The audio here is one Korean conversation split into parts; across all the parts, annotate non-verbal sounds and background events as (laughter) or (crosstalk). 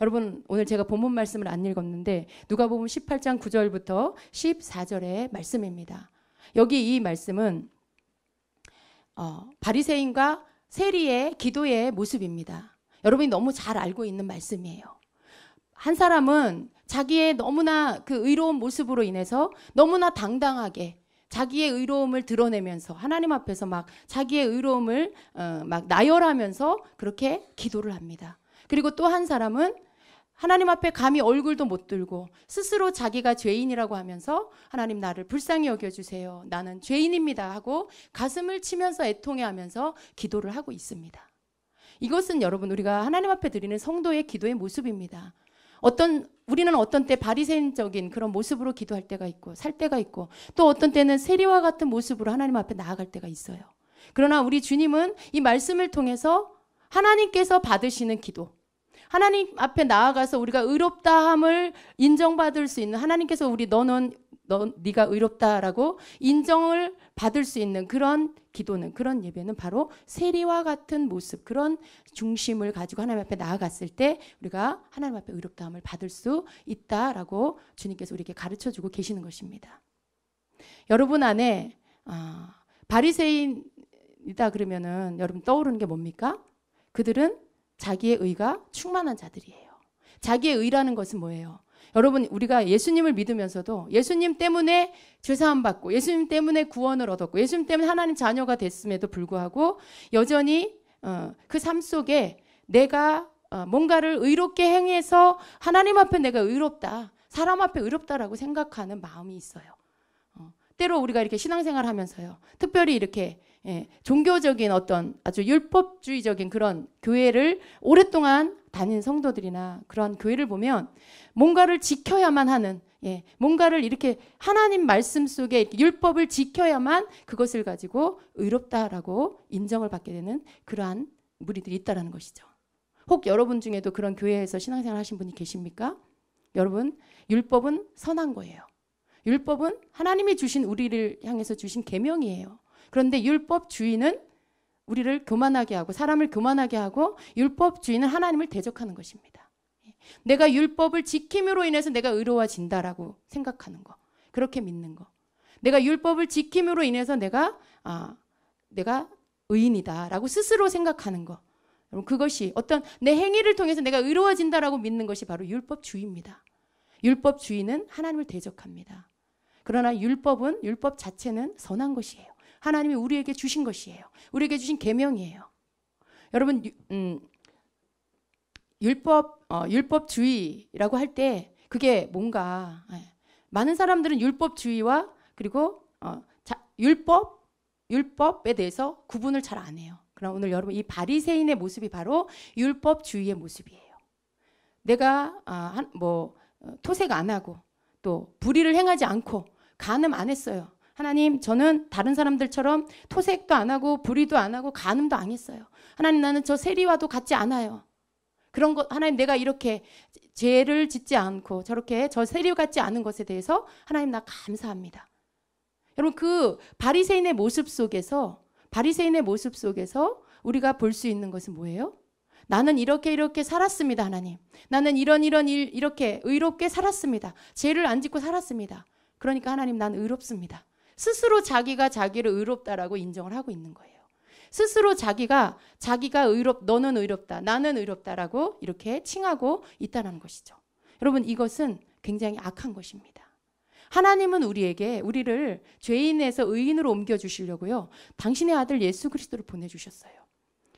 여러분 오늘 제가 본문 말씀을 안 읽었는데 누가 보면 18장 9절부터 14절의 말씀입니다. 여기 이 말씀은 어, 바리새인과 세리의 기도의 모습입니다. 여러분이 너무 잘 알고 있는 말씀이에요. 한 사람은 자기의 너무나 그 의로운 모습으로 인해서 너무나 당당하게 자기의 의로움을 드러내면서 하나님 앞에서 막 자기의 의로움을 어, 막 나열하면서 그렇게 기도를 합니다. 그리고 또 한 사람은 하나님 앞에 감히 얼굴도 못 들고 스스로 자기가 죄인이라고 하면서 하나님 나를 불쌍히 여겨주세요. 나는 죄인입니다. 하고 가슴을 치면서 애통해 하면서 기도를 하고 있습니다. 이것은 여러분 우리가 하나님 앞에 드리는 성도의 기도의 모습입니다. 어떤 우리는 어떤 때 바리새인적인 그런 모습으로 기도할 때가 있고 살 때가 있고 또 어떤 때는 세리와 같은 모습으로 하나님 앞에 나아갈 때가 있어요. 그러나 우리 주님은 이 말씀을 통해서 하나님께서 받으시는 기도, 하나님 앞에 나아가서 우리가 의롭다함을 인정받을 수 있는 하나님께서 우리 너는 너 네가 의롭다라고 인정을 받을 수 있는 그런 기도는 그런 예배는 바로 세리와 같은 모습 그런 중심을 가지고 하나님 앞에 나아갔을 때 우리가 하나님 앞에 의롭다함을 받을 수 있다라고 주님께서 우리에게 가르쳐 주고 계시는 것입니다. 여러분 안에 아, 바리새인이다 그러면은 여러분 떠오르는 게 뭡니까? 그들은 자기의 의가 충만한 자들이에요. 자기의 의라는 것은 뭐예요? 여러분 우리가 예수님을 믿으면서도 예수님 때문에 죄사함 받고 예수님 때문에 구원을 얻었고 예수님 때문에 하나님 자녀가 됐음에도 불구하고 여전히 어, 그삶 속에 내가 어, 뭔가를 의롭게 행해서 하나님 앞에 내가 의롭다 사람 앞에 의롭다라고 생각하는 마음이 있어요. 어, 때로 우리가 이렇게 신앙생활 하면서요. 특별히 이렇게 예, 종교적인 어떤 아주 율법주의적인 그런 교회를 오랫동안 다닌 성도들이나 그런 교회를 보면 뭔가를 지켜야만 하는 예, 뭔가를 이렇게 하나님 말씀 속에 율법을 지켜야만 그것을 가지고 의롭다라고 인정을 받게 되는 그러한 무리들이 있다라는 것이죠. 혹 여러분 중에도 그런 교회에서 신앙생활 하신 분이 계십니까? 여러분, 율법은 선한 거예요. 율법은 하나님이 주신 우리를 향해서 주신 계명이에요. 그런데 율법주의는 우리를 교만하게 하고 사람을 교만하게 하고 율법주의는 하나님을 대적하는 것입니다. 내가 율법을 지킴으로 인해서 내가 의로워진다라고 생각하는 거. 그렇게 믿는 거. 내가 율법을 지킴으로 인해서 내가 아, 내가 의인이다라고 스스로 생각하는 거. 여러분 그것이 어떤 내 행위를 통해서 내가 의로워진다라고 믿는 것이 바로 율법주의입니다. 율법주의는 하나님을 대적합니다. 그러나 율법은 율법 자체는 선한 것이에요. 하나님이 우리에게 주신 것이에요. 우리에게 주신 계명이에요. 여러분 음, 율법 어, 율법주의라고 할 때 그게 뭔가 예. 많은 사람들은 율법주의와 그리고 어, 자, 율법 율법에 대해서 구분을 잘 안 해요. 그럼 오늘 여러분 이 바리새인의 모습이 바로 율법주의의 모습이에요. 내가 아, 한, 뭐 어, 토색 안 하고 또 불의를 행하지 않고 간음 안 했어요. 하나님, 저는 다른 사람들처럼 토색도 안 하고 불의도 안 하고 간음도 안 했어요. 하나님, 나는 저 세리와도 같지 않아요. 그런 것, 하나님, 내가 이렇게 죄를 짓지 않고 저렇게 저 세리 같지 않은 것에 대해서 하나님, 나 감사합니다. 여러분, 그 바리새인의 모습 속에서, 바리새인의 모습 속에서 우리가 볼 수 있는 것은 뭐예요? 나는 이렇게 이렇게 살았습니다, 하나님. 나는 이런 이런 일 이렇게 의롭게 살았습니다. 죄를 안 짓고 살았습니다. 그러니까 하나님 난 의롭습니다. 스스로 자기가 자기를 의롭다라고 인정을 하고 있는 거예요. 스스로 자기가 자기가 의롭 너는 의롭다. 나는 의롭다라고 이렇게 칭하고 있다는 것이죠. 여러분 이것은 굉장히 악한 것입니다. 하나님은 우리에게 우리를 죄인에서 의인으로 옮겨 주시려고요. 당신의 아들 예수 그리스도를 보내 주셨어요.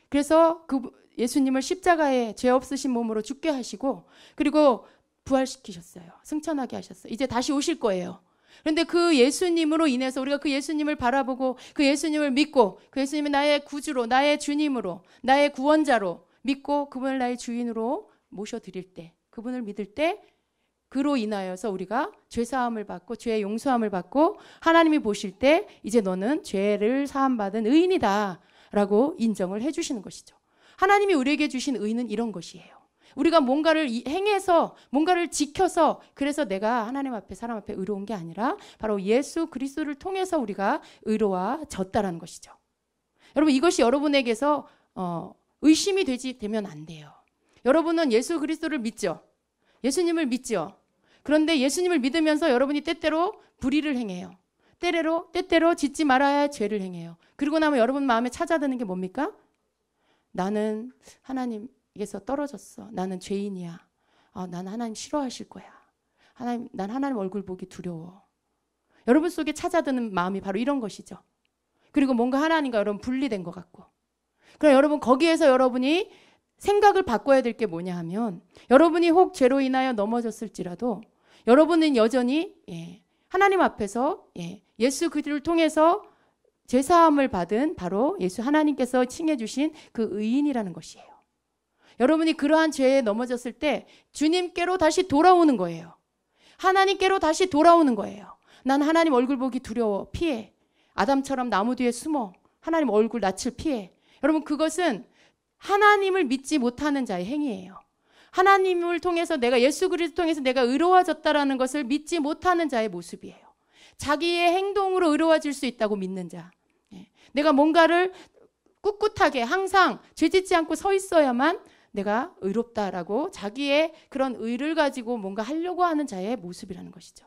그래서 그 예수님을 십자가에 죄 없으신 몸으로 죽게 하시고 그리고 부활시키셨어요. 승천하게 하셨어요. 이제 다시 오실 거예요. 그런데 그 예수님으로 인해서 우리가 그 예수님을 바라보고 그 예수님을 믿고 그 예수님이 나의 구주로 나의 주님으로 나의 구원자로 믿고 그분을 나의 주인으로 모셔드릴 때 그분을 믿을 때 그로 인하여서 우리가 죄 사함을 받고 죄의 용서함을 받고 하나님이 보실 때 이제 너는 죄를 사함 받은 의인이다라고 인정을 해 주시는 것이죠. 하나님이 우리에게 주신 의는 이런 것이에요. 우리가 뭔가를 행해서 뭔가를 지켜서 그래서 내가 하나님 앞에 사람 앞에 의로운 게 아니라 바로 예수 그리스도를 통해서 우리가 의로워졌다라는 것이죠. 여러분 이것이 여러분에게서 어, 의심이 되지 되면 안 돼요. 여러분은 예수 그리스도를 믿죠. 예수님을 믿죠. 그런데 예수님을 믿으면서 여러분이 때때로 불의를 행해요. 때때로 때때로 짓지 말아야 할 죄를 행해요. 그리고 나면 여러분 마음에 찾아드는 게 뭡니까? 나는 하나님 에게서 떨어졌어. 나는 죄인이야. 아, 난 하나님 싫어하실 거야. 하나님, 난 하나님 얼굴 보기 두려워. 여러분 속에 찾아드는 마음이 바로 이런 것이죠. 그리고 뭔가 하나님과 여러분 분리된 것 같고. 그럼 여러분 거기에서 여러분이 생각을 바꿔야 될 게 뭐냐 하면 여러분이 혹 죄로 인하여 넘어졌을지라도 여러분은 여전히 예, 하나님 앞에서 예, 예수 그리스도를 통해서 제사함을 받은 바로 예수 하나님께서 칭해 주신 그 의인이라는 것이에요. 여러분이 그러한 죄에 넘어졌을 때 주님께로 다시 돌아오는 거예요. 하나님께로 다시 돌아오는 거예요. 난 하나님 얼굴 보기 두려워. 피해. 아담처럼 나무 뒤에 숨어. 하나님 얼굴 낯을 피해. 여러분 그것은 하나님을 믿지 못하는 자의 행위예요. 하나님을 통해서 내가 예수 그리스도 통해서 내가 의로워졌다라는 것을 믿지 못하는 자의 모습이에요. 자기의 행동으로 의로워질 수 있다고 믿는 자. 예. 내가 뭔가를 꿋꿋하게 항상 죄짓지 않고 서 있어야만 내가 의롭다라고 자기의 그런 의를 가지고 뭔가 하려고 하는 자의 모습이라는 것이죠.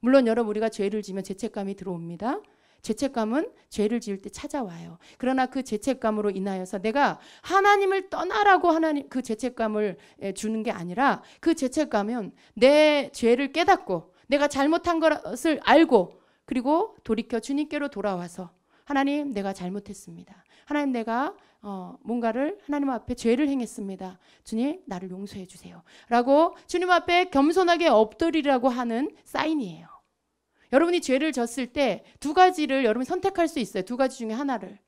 물론 여러분 우리가 죄를 지면 죄책감이 들어옵니다. 죄책감은 죄를 지을 때 찾아와요. 그러나 그 죄책감으로 인하여서 내가 하나님을 떠나라고 하나님 그 죄책감을 주는 게 아니라 그 죄책감은 내 죄를 깨닫고 내가 잘못한 것을 알고 그리고 돌이켜 주님께로 돌아와서 하나님 내가 잘못했습니다. 하나님 내가 어, 뭔가를 하나님 앞에 죄를 행했습니다. 주님 나를 용서해 주세요. 라고 주님 앞에 겸손하게 엎드리라고 하는 사인이에요. 여러분이 죄를 졌을 때 두 가지를 여러분이 선택할 수 있어요. 두 가지 중에 하나를.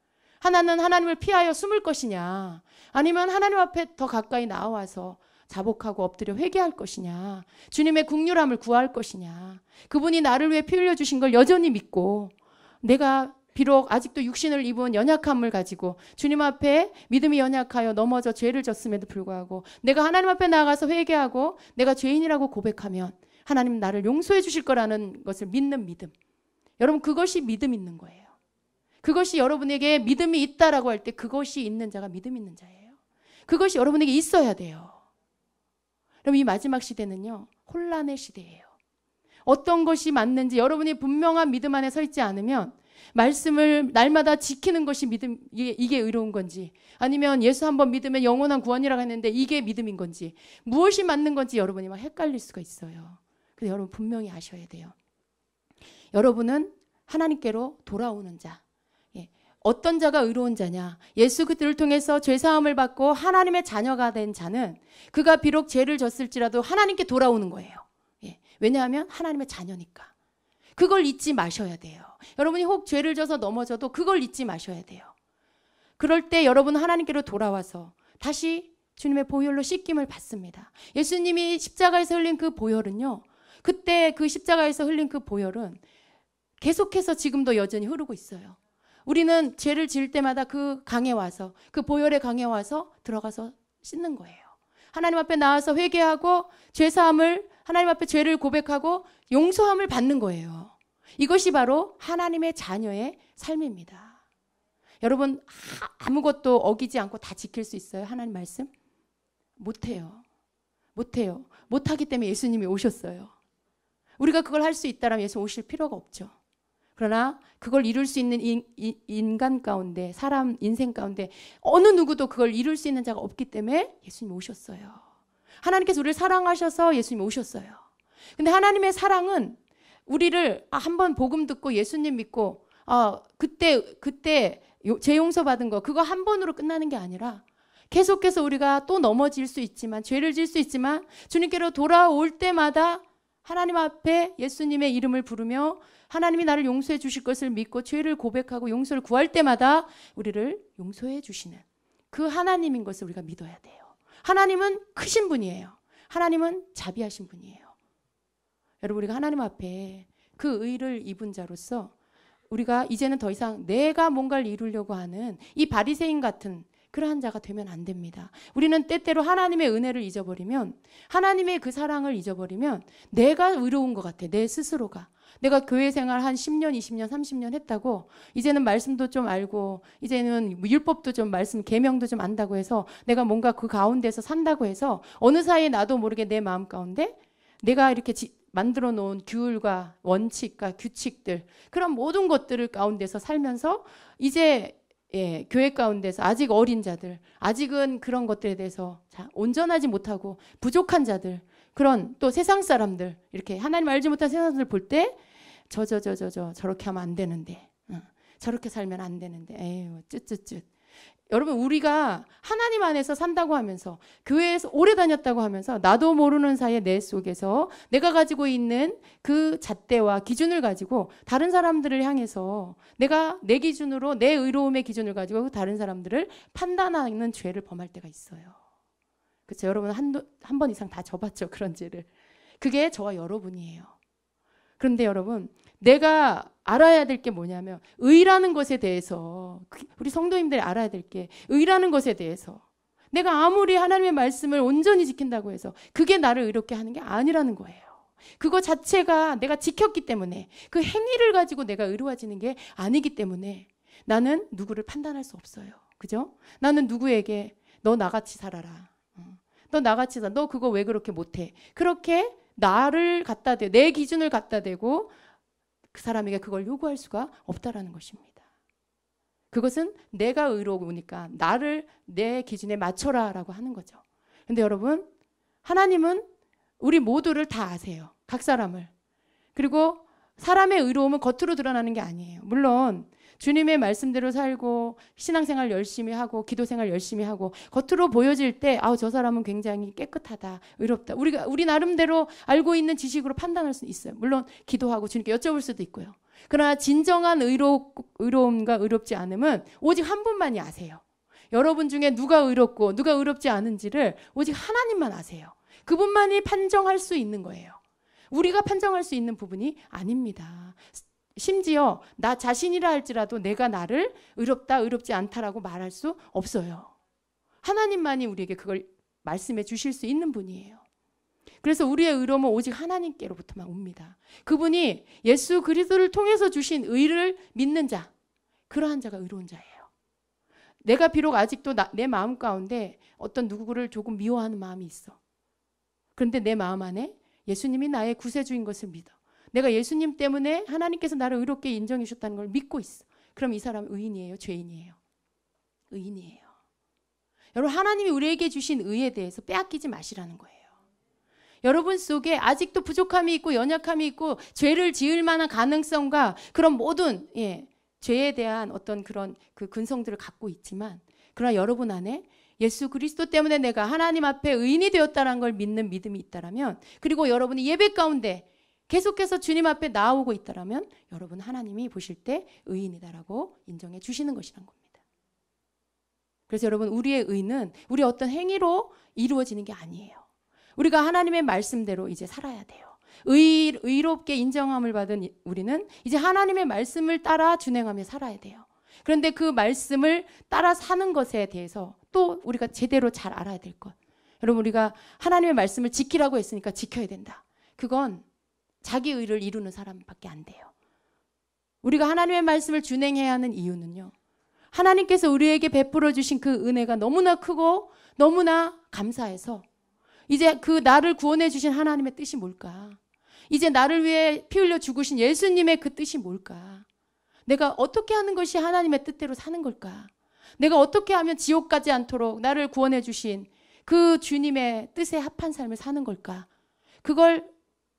하나는 하나님을 피하여 숨을 것이냐. 아니면 하나님 앞에 더 가까이 나와서 자복하고 엎드려 회개할 것이냐. 주님의 국률함을 구할 것이냐. 그분이 나를 위해 피 흘려 주신 걸 여전히 믿고 내가 비록 아직도 육신을 입은 연약함을 가지고 주님 앞에 믿음이 연약하여 넘어져 죄를 졌음에도 불구하고 내가 하나님 앞에 나가서 회개하고 내가 죄인이라고 고백하면 하나님 나를 용서해 주실 거라는 것을 믿는 믿음. 여러분 그것이 믿음 있는 거예요. 그것이 여러분에게 믿음이 있다라고 할 때 그것이 있는 자가 믿음 있는 자예요. 그것이 여러분에게 있어야 돼요. 그럼 이 마지막 시대는요. 혼란의 시대예요. 어떤 것이 맞는지 여러분이 분명한 믿음 안에 서 있지 않으면 말씀을 날마다 지키는 것이 믿음 이게, 의로운 건지 아니면 예수 한번 믿으면 영원한 구원이라고 했는데 이게 믿음인 건지 무엇이 맞는 건지 여러분이 막 헷갈릴 수가 있어요. 그래서 여러분 분명히 아셔야 돼요. 여러분은 하나님께로 돌아오는 자. 예. 어떤 자가 의로운 자냐? 예수 그들을 통해서 죄 사함을 받고 하나님의 자녀가 된 자는 그가 비록 죄를 졌을지라도 하나님께 돌아오는 거예요. 예. 왜냐하면 하나님의 자녀니까. 그걸 잊지 마셔야 돼요. 여러분이 혹 죄를 져서 넘어져도 그걸 잊지 마셔야 돼요. 그럴 때 여러분 하나님께로 돌아와서 다시 주님의 보혈로 씻김을 받습니다. 예수님이 십자가에서 흘린 그 보혈은요. 그때 그 십자가에서 흘린 그 보혈은 계속해서 지금도 여전히 흐르고 있어요. 우리는 죄를 지을 때마다 그 강에 와서 그 보혈의 강에 와서 들어가서 씻는 거예요. 하나님 앞에 나와서 회개하고 죄 사함을 하나님 앞에 죄를 고백하고 용서함을 받는 거예요. 이것이 바로 하나님의 자녀의 삶입니다. 여러분 아무것도 어기지 않고 다 지킬 수 있어요? 하나님 말씀? 못해요. 못해요. 못하기 때문에 예수님이 오셨어요. 우리가 그걸 할 수 있다면 예수 오실 필요가 없죠. 그러나 그걸 이룰 수 있는 인, 인간 가운데 사람 인생 가운데 어느 누구도 그걸 이룰 수 있는 자가 없기 때문에 예수님 오셨어요. 하나님께서 우리를 사랑하셔서 예수님 오셨어요. 근데 하나님의 사랑은 우리를 아, 한번 복음 듣고 예수님 믿고 아 그때 그때 재 용서 받은 거 그거 한 번으로 끝나는 게 아니라 계속해서 우리가 또 넘어질 수 있지만 죄를 질 수 있지만 주님께로 돌아올 때마다 하나님 앞에 예수님의 이름을 부르며 하나님이 나를 용서해 주실 것을 믿고 죄를 고백하고 용서를 구할 때마다 우리를 용서해 주시는 그 하나님인 것을 우리가 믿어야 돼요. 하나님은 크신 분이에요. 하나님은 자비하신 분이에요. 여러분 우리가 하나님 앞에 그 의를 입은 자로서 우리가 이제는 더 이상 내가 뭔가를 이루려고 하는 이 바리새인 같은 그러한 자가 되면 안 됩니다. 우리는 때때로 하나님의 은혜를 잊어버리면 하나님의 그 사랑을 잊어버리면 내가 의로운 것 같아. 내 스스로가. 내가 교회 생활 한 10년, 20년, 30년 했다고 이제는 말씀도 좀 알고 이제는 율법도 좀 말씀 계명도 좀 안다고 해서 내가 뭔가 그 가운데서 산다고 해서 어느 사이에 나도 모르게 내 마음 가운데 내가 이렇게 지, 만들어 놓은 규율과 원칙과 규칙들 그런 모든 것들을 가운데서 살면서 이제 예, 교회 가운데서 아직 어린 자들, 아직은 그런 것들에 대해서 자, 온전하지 못하고 부족한 자들, 그런 또 세상 사람들, 이렇게 하나님 알지 못한 세상 사람들 볼 때, 저, 저, 저, 저, 저, 저렇게 하면 안 되는데, 어, 저렇게 살면 안 되는데, 에휴, 쯧쯧쯧. 여러분 우리가 하나님 안에서 산다고 하면서 교회에서 오래 다녔다고 하면서 나도 모르는 사이에 내 속에서 내가 가지고 있는 그 잣대와 기준을 가지고 다른 사람들을 향해서 내가 내 기준으로 내 의로움의 기준을 가지고 다른 사람들을 판단하는 죄를 범할 때가 있어요. 그렇죠. 여러분 한한 번 이상 다 져봤죠 그런 죄를. 그게 저와 여러분이에요. 그런데 여러분 내가 알아야 될 게 뭐냐면 의라는 것에 대해서 그 우리 성도님들이 알아야 될 게 의라는 것에 대해서 내가 아무리 하나님의 말씀을 온전히 지킨다고 해서 그게 나를 의롭게 하는 게 아니라는 거예요. 그거 자체가 내가 지켰기 때문에 그 행위를 가지고 내가 의로워지는 게 아니기 때문에 나는 누구를 판단할 수 없어요. 그죠? 나는 누구에게 너 나같이 살아라. 어. 너 나같이 살아. 너 그거 왜 그렇게 못해? 그렇게 나를 갖다 대, 내 기준을 갖다 대고 그 사람에게 그걸 요구할 수가 없다라는 것입니다. 그것은 내가 의로우니까 나를 내 기준에 맞춰라라고 하는 거죠. 근데 여러분, 하나님은 우리 모두를 다 아세요. 각 사람을. 그리고 사람의 의로움은 겉으로 드러나는 게 아니에요. 물론 주님의 말씀대로 살고 신앙생활 열심히 하고 기도생활 열심히 하고 겉으로 보여질 때 아우 저 사람은 굉장히 깨끗하다 의롭다. 우리가 우리 나름대로 알고 있는 지식으로 판단할 수 있어요. 물론 기도하고 주님께 여쭤볼 수도 있고요. 그러나 진정한 의로, 의로움과 의롭지 않음은 오직 한 분만이 아세요. 여러분 중에 누가 의롭고 누가 의롭지 않은지를 오직 하나님만 아세요. 그분만이 판정할 수 있는 거예요. 우리가 판정할 수 있는 부분이 아닙니다. 심지어 나 자신이라 할지라도 내가 나를 의롭다, 의롭지 않다라고 말할 수 없어요. 하나님만이 우리에게 그걸 말씀해 주실 수 있는 분이에요. 그래서 우리의 의로움은 오직 하나님께로부터만 옵니다. 그분이 예수 그리스도를 통해서 주신 의를 믿는 자, 그러한 자가 의로운 자예요. 내가 비록 아직도 나, 내 마음 가운데 어떤 누구를 조금 미워하는 마음이 있어. 그런데 내 마음 안에 예수님이 나의 구세주인 것을 믿어. 내가 예수님 때문에 하나님께서 나를 의롭게 인정해 주셨다는 걸 믿고 있어. 그럼 이 사람은 의인이에요, 죄인이에요? 의인이에요. 여러분 하나님이 우리에게 주신 의에 대해서 빼앗기지 마시라는 거예요. 여러분 속에 아직도 부족함이 있고 연약함이 있고 죄를 지을 만한 가능성과 그런 모든 예, 죄에 대한 어떤 그런 그 근성들을 갖고 있지만 그러나 여러분 안에 예수 그리스도 때문에 내가 하나님 앞에 의인이 되었다는 걸 믿는 믿음이 있다라면 그리고 여러분이 예배 가운데 계속해서 주님 앞에 나오고 있다라면 여러분 하나님이 보실 때 의인이다라고 인정해 주시는 것이란 겁니다. 그래서 여러분 우리의 의는 우리 어떤 행위로 이루어지는 게 아니에요. 우리가 하나님의 말씀대로 이제 살아야 돼요. 의, 의롭게 인정함을 받은 우리는 이제 하나님의 말씀을 따라 준행하며 살아야 돼요. 그런데 그 말씀을 따라 사는 것에 대해서 또 우리가 제대로 잘 알아야 될 것. 여러분 우리가 하나님의 말씀을 지키라고 했으니까 지켜야 된다. 그건 자기 의를 이루는 사람밖에 안 돼요. 우리가 하나님의 말씀을 준행해야 하는 이유는요. 하나님께서 우리에게 베풀어 주신 그 은혜가 너무나 크고 너무나 감사해서 이제 그 나를 구원해 주신 하나님의 뜻이 뭘까? 이제 나를 위해 피 흘려 죽으신 예수님의 그 뜻이 뭘까? 내가 어떻게 하는 것이 하나님의 뜻대로 사는 걸까? 내가 어떻게 하면 지옥 가지 않도록 나를 구원해 주신 그 주님의 뜻에 합한 삶을 사는 걸까? 그걸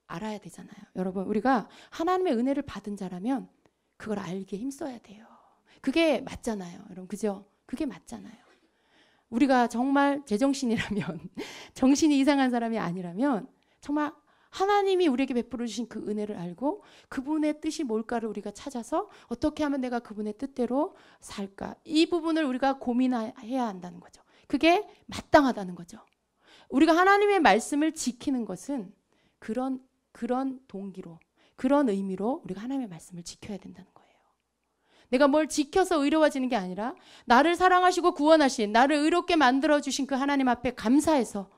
알아야 되잖아요. 여러분, 우리가 하나님의 은혜를 받은 자라면 그걸 알게 힘써야 돼요. 그게 맞잖아요. 여러분, 그죠? 그게 맞잖아요. 우리가 정말 제정신이라면, (laughs) 정신이 이상한 사람이 아니라면, 정말 하나님이 우리에게 베풀어 주신 그 은혜를 알고 그분의 뜻이 뭘까를 우리가 찾아서 어떻게 하면 내가 그분의 뜻대로 살까? 이 부분을 우리가 고민해야 한다는 거죠. 그게 마땅하다는 거죠. 우리가 하나님의 말씀을 지키는 것은 그런 그런 동기로, 그런 의미로 우리가 하나님의 말씀을 지켜야 된다는 거예요. 내가 뭘 지켜서 의로워지는 게 아니라 나를 사랑하시고 구원하신, 나를 의롭게 만들어 주신 그 하나님 앞에 감사해서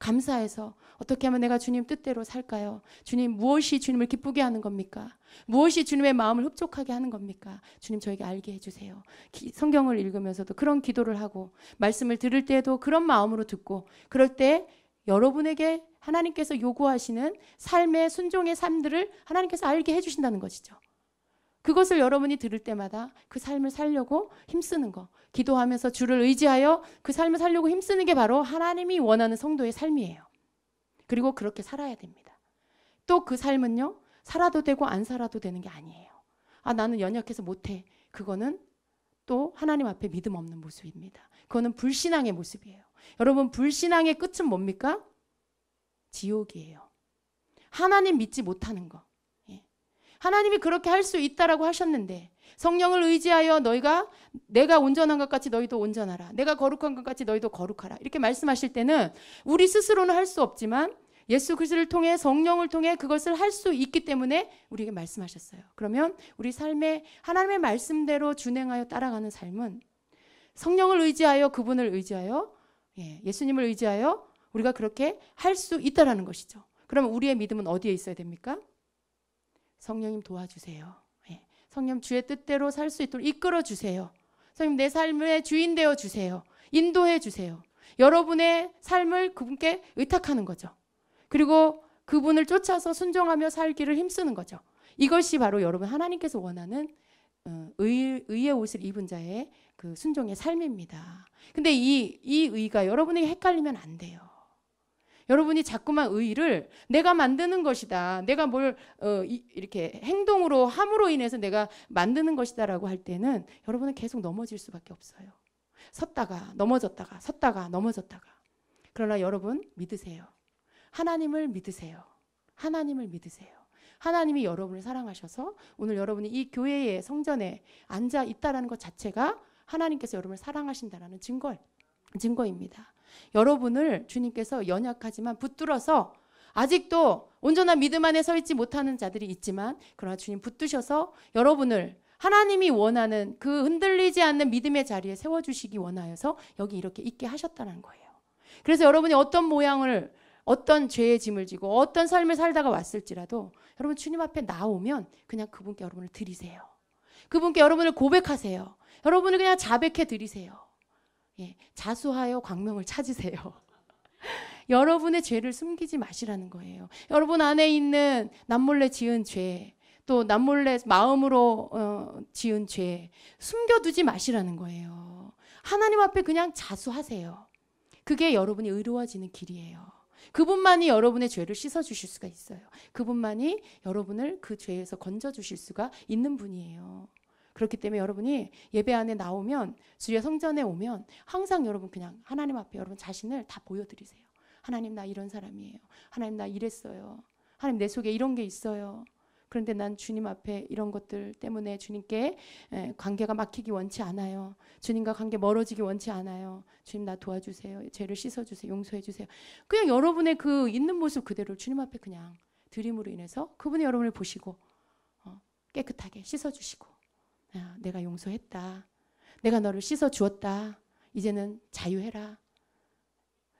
감사해서 어떻게 하면 내가 주님 뜻대로 살까요? 주님 무엇이 주님을 기쁘게 하는 겁니까? 무엇이 주님의 마음을 흡족하게 하는 겁니까? 주님 저에게 알게 해주세요. 기, 성경을 읽으면서도 그런 기도를 하고 말씀을 들을 때도 그런 마음으로 듣고 그럴 때 여러분에게 하나님께서 요구하시는 삶의 순종의 삶들을 하나님께서 알게 해주신다는 것이죠. 그것을 여러분이 들을 때마다 그 삶을 살려고 힘쓰는 거. 기도하면서 주를 의지하여 그 삶을 살려고 힘쓰는 게 바로 하나님이 원하는 성도의 삶이에요. 그리고 그렇게 살아야 됩니다. 또 그 삶은요, 살아도 되고 안 살아도 되는 게 아니에요. 아, 나는 연약해서 못해. 그거는 또 하나님 앞에 믿음 없는 모습입니다. 그거는 불신앙의 모습이에요. 여러분, 불신앙의 끝은 뭡니까? 지옥이에요. 하나님 믿지 못하는 거. 예. 하나님이 그렇게 할 수 있다라고 하셨는데 성령을 의지하여 너희가 내가 온전한 것 같이 너희도 온전하라. 내가 거룩한 것 같이 너희도 거룩하라. 이렇게 말씀하실 때는 우리 스스로는 할 수 없지만 예수 그리스도를 통해 성령을 통해 그것을 할 수 있기 때문에 우리에게 말씀하셨어요. 그러면 우리 삶에 하나님의 말씀대로 준행하여 따라가는 삶은 성령을 의지하여 그분을 의지하여 예, 예수님을 의지하여 우리가 그렇게 할 수 있다라는 것이죠. 그러면 우리의 믿음은 어디에 있어야 됩니까? 성령님 도와주세요. 예, 성령 주의 뜻대로 살 수 있도록 이끌어 주세요. 성령 내 삶의 주인 되어 주세요. 인도해 주세요. 여러분의 삶을 그분께 의탁하는 거죠. 그리고 그분을 쫓아서 순종하며 살기를 힘쓰는 거죠. 이것이 바로 여러분 하나님께서 원하는 어, 의, 의의 옷을 입은 자의 그 순종의 삶입니다. 근데 이, 이 의가 여러분에게 헷갈리면 안 돼요. 여러분이 자꾸만 의를 내가 만드는 것이다. 내가 뭘 어, 이, 이렇게 행동으로 함으로 인해서 내가 만드는 것이다라고 할 때는 여러분은 계속 넘어질 수밖에 없어요. 섰다가 넘어졌다가 섰다가 넘어졌다가. 그러나 여러분 믿으세요. 하나님을 믿으세요. 하나님을 믿으세요. 하나님이 여러분을 사랑하셔서 오늘 여러분이 이 교회의 성전에 앉아 있다라는 것 자체가 하나님께서 여러분을 사랑하신다라는 증거 증거입니다. 여러분을 주님께서 연약하지만 붙들어서 아직도 온전한 믿음 안에 서 있지 못하는 자들이 있지만 그러나 주님 붙드셔서 여러분을 하나님이 원하는 그 흔들리지 않는 믿음의 자리에 세워주시기 원하여서 여기 이렇게 있게 하셨다는 거예요. 그래서 여러분이 어떤 모양을 어떤 죄의 짐을 지고 어떤 삶을 살다가 왔을지라도 여러분 주님 앞에 나오면 그냥 그분께 여러분을 드리세요. 그분께 여러분을 고백하세요. 여러분을 그냥 자백해 드리세요. 예, 자수하여 광명을 찾으세요. (laughs) 여러분의 죄를 숨기지 마시라는 거예요. 여러분 안에 있는 남몰래 지은 죄, 또 남몰래 마음으로 어, 지은 죄 숨겨두지 마시라는 거예요. 하나님 앞에 그냥 자수하세요. 그게 여러분이 의로워지는 길이에요. 그분만이 여러분의 죄를 씻어 주실 수가 있어요. 그분만이 여러분을 그 죄에서 건져 주실 수가 있는 분이에요. 그렇기 때문에 여러분이 예배 안에 나오면 주의 성전에 오면 항상 여러분 그냥 하나님 앞에 여러분 자신을 다 보여드리세요. 하나님 나 이런 사람이에요. 하나님 나 이랬어요. 하나님 내 속에 이런 게 있어요. 그런데 난 주님 앞에 이런 것들 때문에 주님께 관계가 막히기 원치 않아요. 주님과 관계 멀어지기 원치 않아요. 주님 나 도와주세요. 죄를 씻어주세요. 용서해주세요. 그냥 여러분의 그 있는 모습 그대로 주님 앞에 그냥 드림으로 인해서 그분이 여러분을 보시고 어, 깨끗하게 씻어주시고 야, 내가 용서했다. 내가 너를 씻어 주었다. 이제는 자유해라.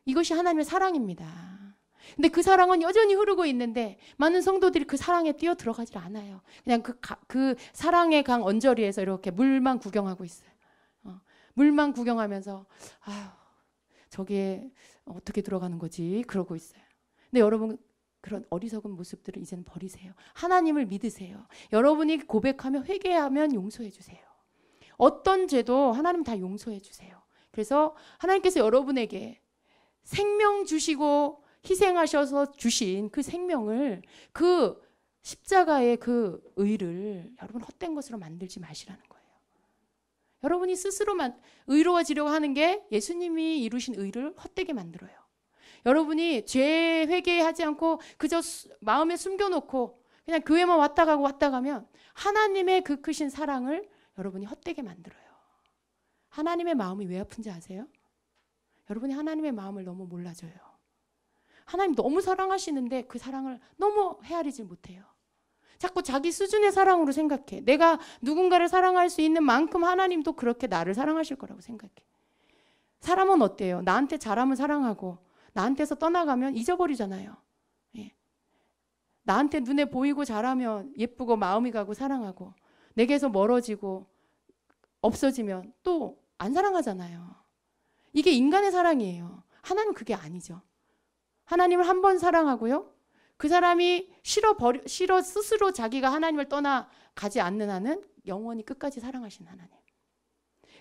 이것이 하나님의 사랑입니다. 근데 그 사랑은 여전히 흐르고 있는데 많은 성도들이 그 사랑에 뛰어 들어가질 않아요. 그냥 그, 그 사랑의 강 언저리에서 이렇게 물만 구경하고 있어요. 어, 물만 구경하면서 아휴 저기에 어떻게 들어가는 거지 그러고 있어요. 근데 여러분 그런 어리석은 모습들을 이제는 버리세요. 하나님을 믿으세요. 여러분이 고백하며 회개하면 용서해 주세요. 어떤 죄도 하나님 다 용서해 주세요. 그래서 하나님께서 여러분에게 생명 주시고 희생하셔서 주신 그 생명을 그 십자가의 그 의를 여러분 헛된 것으로 만들지 마시라는 거예요. 여러분이 스스로만 의로워지려고 하는 게 예수님이 이루신 의를 헛되게 만들어요. 여러분이 죄 회개하지 않고 그저 마음에 숨겨놓고 그냥 교회만 왔다 가고 왔다 가면 하나님의 그 크신 사랑을 여러분이 헛되게 만들어요. 하나님의 마음이 왜 아픈지 아세요? 여러분이 하나님의 마음을 너무 몰라줘요. 하나님 너무 사랑하시는데 그 사랑을 너무 헤아리지 못해요. 자꾸 자기 수준의 사랑으로 생각해. 내가 누군가를 사랑할 수 있는 만큼 하나님도 그렇게 나를 사랑하실 거라고 생각해. 사람은 어때요? 나한테 잘하면 사랑하고, 나한테서 떠나가면 잊어버리잖아요. 예. 나한테 눈에 보이고 잘하면 예쁘고 마음이 가고 사랑하고 내게서 멀어지고 없어지면 또 안 사랑하잖아요. 이게 인간의 사랑이에요. 하나님 그게 아니죠. 하나님을 한 번 사랑하고요. 그 사람이 싫어 버려 싫어 스스로 자기가 하나님을 떠나 가지 않는 한은 영원히 끝까지 사랑하신 하나님.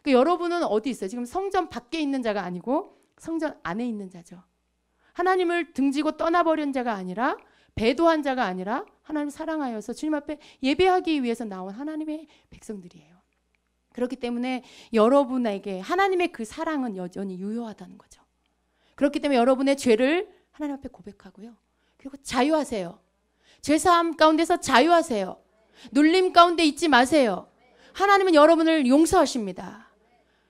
그 여러분은 어디 있어요? 지금 성전 밖에 있는 자가 아니고 성전 안에 있는 자죠. 하나님을 등지고 떠나버린 자가 아니라 배도한 자가 아니라 하나님 사랑하여서 주님 앞에 예배하기 위해서 나온 하나님의 백성들이에요. 그렇기 때문에 여러분에게 하나님의 그 사랑은 여전히 유효하다는 거죠. 그렇기 때문에 여러분의 죄를 하나님 앞에 고백하고요. 그리고 자유하세요. 죄사함 가운데서 자유하세요. 눌림 가운데 있지 마세요. 하나님은 여러분을 용서하십니다.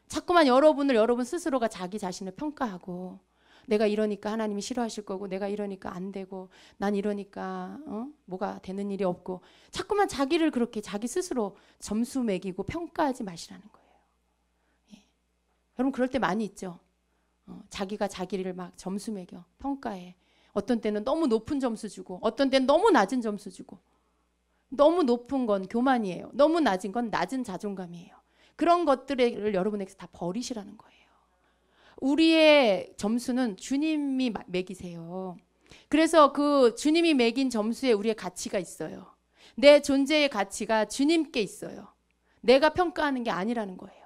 자꾸만 여러분을 여러분 스스로가 자기 자신을 평가하고 내가 이러니까 하나님이 싫어하실 거고 내가 이러니까 안 되고 난 이러니까 어? 뭐가 되는 일이 없고 자꾸만 자기를 그렇게 자기 스스로 점수 매기고 평가하지 마시라는 거예요. 예. 여러분 그럴 때 많이 있죠. 어, 자기가 자기를 막 점수 매겨 평가해. 어떤 때는 너무 높은 점수 주고 어떤 때는 너무 낮은 점수 주고 너무 높은 건 교만이에요. 너무 낮은 건 낮은 자존감이에요. 그런 것들을 여러분에게서 다 버리시라는 거예요. 우리의 점수는 주님이 매기세요. 그래서 그 주님이 매긴 점수에 우리의 가치가 있어요. 내 존재의 가치가 주님께 있어요. 내가 평가하는 게 아니라는 거예요.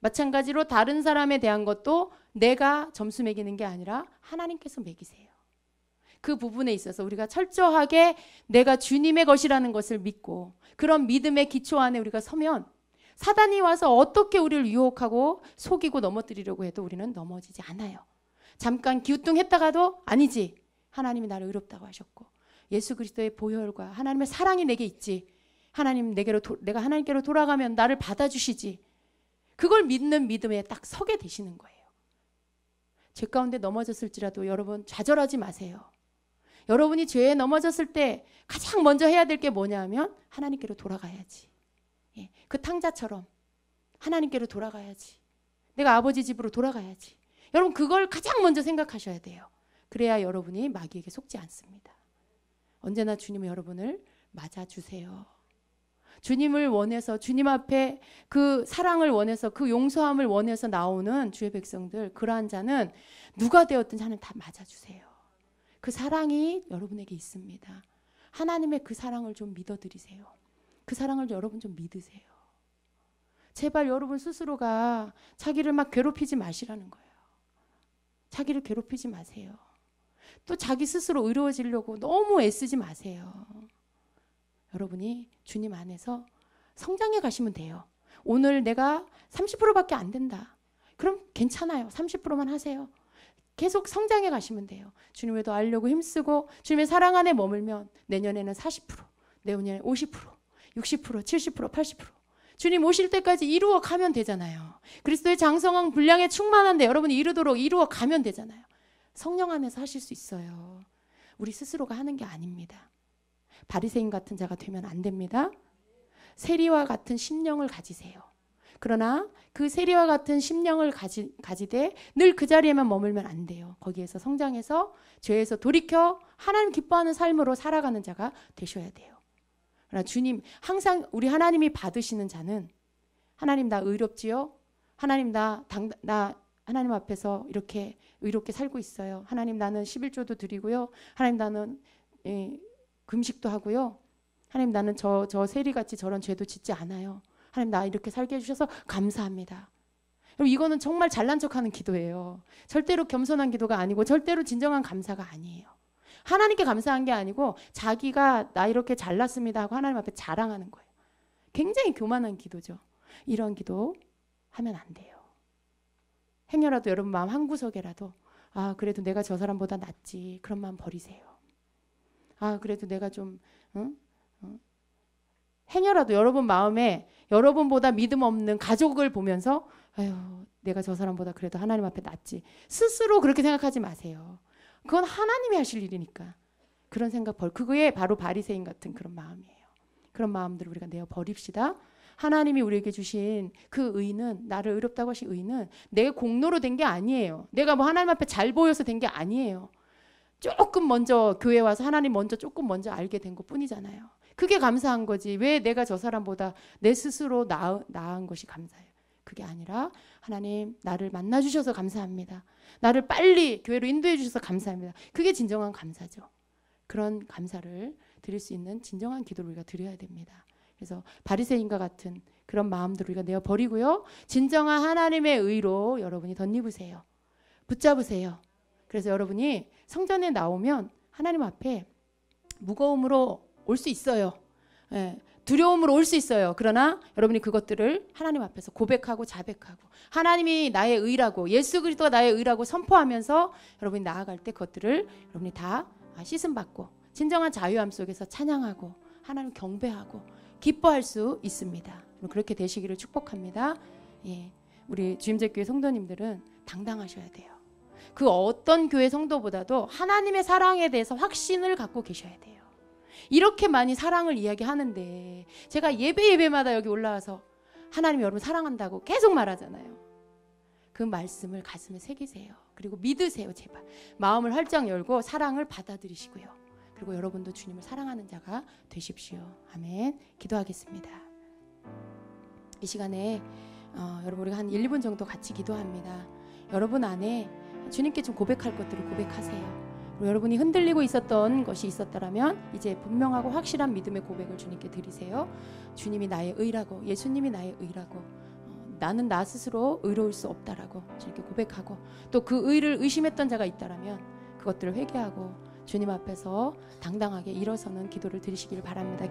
마찬가지로 다른 사람에 대한 것도 내가 점수 매기는 게 아니라 하나님께서 매기세요. 그 부분에 있어서 우리가 철저하게 내가 주님의 것이라는 것을 믿고 그런 믿음의 기초 안에 우리가 서면 사단이 와서 어떻게 우리를 유혹하고 속이고 넘어뜨리려고 해도 우리는 넘어지지 않아요. 잠깐 기우뚱했다가도 아니지. 하나님이 나를 의롭다고 하셨고 예수 그리스도의 보혈과 하나님의 사랑이 내게 있지. 하나님 내게로 도, 내가 하나님께로 돌아가면 나를 받아주시지. 그걸 믿는 믿음에 딱 서게 되시는 거예요. 죄 가운데 넘어졌을지라도 여러분 좌절하지 마세요. 여러분이 죄에 넘어졌을 때 가장 먼저 해야 될 게 뭐냐면 하나님께로 돌아가야지. 예, 그 탕자처럼 하나님께로 돌아가야지. 내가 아버지 집으로 돌아가야지. 여러분 그걸 가장 먼저 생각하셔야 돼요. 그래야 여러분이 마귀에게 속지 않습니다. 언제나 주님은 여러분을 맞아 주세요. 주님을 원해서 주님 앞에 그 사랑을 원해서 그 용서함을 원해서 나오는 주의 백성들 그러한 자는 누가 되었든 자는 다 맞아 주세요. 그 사랑이 여러분에게 있습니다. 하나님의 그 사랑을 좀 믿어 드리세요. 그 사랑을 여러분 좀 믿으세요. 제발 여러분 스스로가 자기를 막 괴롭히지 마시라는 거예요. 자기를 괴롭히지 마세요. 또 자기 스스로 의로워지려고 너무 애쓰지 마세요. 여러분이 주님 안에서 성장해 가시면 돼요. 오늘 내가 30%밖에 안 된다. 그럼 괜찮아요. 30%만 하세요. 계속 성장해 가시면 돼요. 주님을 더 알려고 힘쓰고 주님의 사랑 안에 머물면 내년에는 40%, 내년에 50%, 60%, 70%, 80%. 주님 오실 때까지 이루어 가면 되잖아요. 그리스도의 장성한 분량에 충만한데 여러분이 이루도록 이루어 가면 되잖아요. 성령 안에서 하실 수 있어요. 우리 스스로가 하는 게 아닙니다. 바리새인 같은 자가 되면 안 됩니다. 세리와 같은 심령을 가지세요. 그러나 그 세리와 같은 심령을 가지, 가지되 늘 그 자리에만 머물면 안 돼요. 거기에서 성장해서 죄에서 돌이켜 하나님 기뻐하는 삶으로 살아가는 자가 되셔야 돼요. 그러나 주님 항상 우리 하나님이 받으시는 자는 하나님 나 의롭지요. 하나님 나, 당, 나 하나님 앞에서 이렇게 의롭게 살고 있어요. 하나님 나는 11조도 드리고요. 하나님 나는 예, 금식도 하고요. 하나님 나는 저, 저 세리같이 저런 죄도 짓지 않아요. 하나님 나 이렇게 살게 해주셔서 감사합니다. 그럼 이거는 정말 잘난 척하는 기도예요. 절대로 겸손한 기도가 아니고 절대로 진정한 감사가 아니에요. 하나님께 감사한 게 아니고 자기가 나 이렇게 잘났습니다 하고 하나님 앞에 자랑하는 거예요. 굉장히 교만한 기도죠. 이런 기도 하면 안 돼요. 행여라도 여러분 마음 한 구석에라도 아 그래도 내가 저 사람보다 낫지 그런 마음 버리세요. 아 그래도 내가 좀 응? 응? 행여라도 여러분 마음에 여러분보다 믿음 없는 가족을 보면서 아유 내가 저 사람보다 그래도 하나님 앞에 낫지 스스로 그렇게 생각하지 마세요. 그건 하나님이 하실 일이니까. 그런 생각 벌 그거에 바로 바리새인 같은 그런 마음이에요. 그런 마음들을 우리가 내어 버립시다. 하나님이 우리에게 주신 그 의는 나를 의롭다고 하신 의는 내 공로로 된 게 아니에요. 내가 뭐 하나님 앞에 잘 보여서 된 게 아니에요. 조금 먼저 교회 와서 하나님 먼저 조금 먼저 알게 된 것 뿐이잖아요. 그게 감사한 거지. 왜 내가 저 사람보다 내 스스로 나, 나은 것이 감사해요. 그게 아니라 하나님 나를 만나 주셔서 감사합니다. 나를 빨리 교회로 인도해 주셔서 감사합니다. 그게 진정한 감사죠. 그런 감사를 드릴 수 있는 진정한 기도를 우리가 드려야 됩니다. 그래서 바리새인과 같은 그런 마음들을 우리가 내어 버리고요. 진정한 하나님의 의로 여러분이 덧입으세요. 붙잡으세요. 그래서 여러분이 성전에 나오면 하나님 앞에 무거움으로 올 수 있어요. 예, 두려움으로 올 수 있어요. 그러나 여러분이 그것들을 하나님 앞에서 고백하고 자백하고 하나님이 나의 의라고 예수 그리스도가 나의 의라고 선포하면서 여러분이 나아갈 때 그것들을 여러분이 다 씻음 받고 진정한 자유함 속에서 찬양하고 하나님 경배하고 기뻐할 수 있습니다. 그렇게 되시기를 축복합니다. 예. 우리 주임제교회 성도님들은 당당하셔야 돼요. 그 어떤 교회 성도보다도 하나님의 사랑에 대해서 확신을 갖고 계셔야 돼요. 이렇게 많이 사랑을 이야기하는데 제가 예배 예배마다 여기 올라와서 하나님 여러분 사랑한다고 계속 말하잖아요. 그 말씀을 가슴에 새기세요. 그리고 믿으세요, 제발. 마음을 활짝 열고 사랑을 받아들이시고요. 그리고 여러분도 주님을 사랑하는 자가 되십시오. 아멘. 기도하겠습니다. 이 시간에 어, 여러분 우리가 한 1, 2분 정도 같이 기도합니다. 여러분 안에 주님께 좀 고백할 것들을 고백하세요. 여러분이 흔들리고 있었던 것이 있었다면 이제 분명하고 확실한 믿음의 고백을 주님께 드리세요. 주님이 나의 의라고 예수님이 나의 의라고 어, 나는 나 스스로 의로울 수 없다라고 이렇게 고백하고 또 그 의를 의심했던 자가 있다라면 그것들을 회개하고 주님 앞에서 당당하게 일어서는 기도를 드리시기를 바랍니다.